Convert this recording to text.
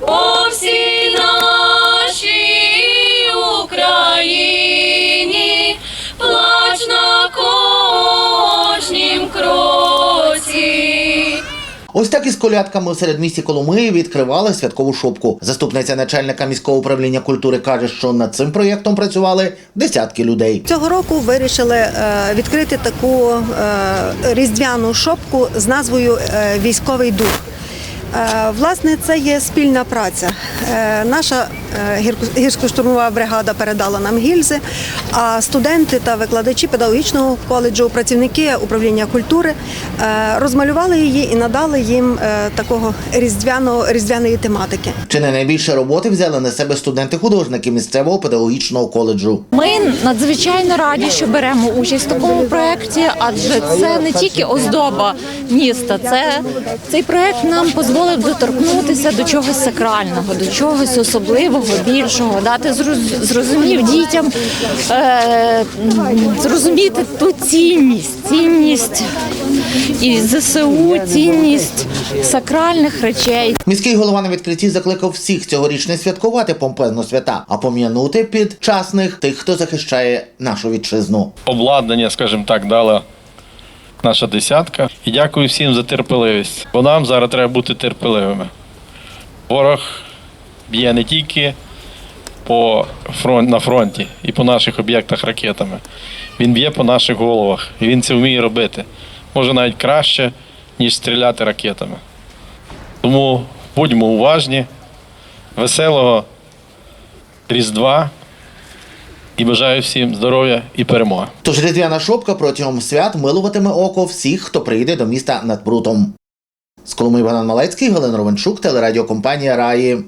по всій нашій Україні, плач на кожнім кроці. Ось так із колядками у середмісті Коломиї відкривали святкову шопку. Заступниця начальника міського управління культури каже, що над цим проєктом працювали десятки людей. Цього року вирішили е, відкрити таку е, різдвяну шопку з назвою е, Військовий дух. Е, Власне, це є спільна праця. Е, Наша гірсько-штурмова бригада передала нам гільзи, а студенти та викладачі педагогічного коледжу, працівники управління культури е, розмалювали її і надали їм е, такого різдвяного різдвяної тематики. Чи не найбільше роботи взяли на себе студенти-художники місцевого педагогічного коледжу? Ми надзвичайно раді, що беремо участь в такому проєкті, адже це не тільки оздоба міста, це цей проєкт нам дозволив доторкнутися до чогось сакрального, до чогось особливого, більшого, дати зрозумів дітям е, зрозуміти ту цінність, цінність і ЗСУ, цінність сакральних речей. Міський голова на відкритті закликав всіх цьогоріч не святкувати помпезно свята, а пом'янути підчасних тих, хто захищає нашу вітчизну. обладнання, скажімо так, дала наша десятка. І дякую всім за терпеливість. Бо нам зараз треба бути терпеливими. Ворог б'є не тільки по фронт, на фронті і по наших об'єктах ракетами. Він б'є по наших головах. І він це вміє робити. Може навіть краще, ніж стріляти ракетами. Тому будьмо уважні, веселого Різдва і бажаю всім здоров'я і перемоги. Тож різдвяна шопка протягом свят милуватиме око всіх, хто прийде до міста над прутом. З Коломиї Богдан Малецький, Галина Ровенчук, телерадіокомпанія Раї.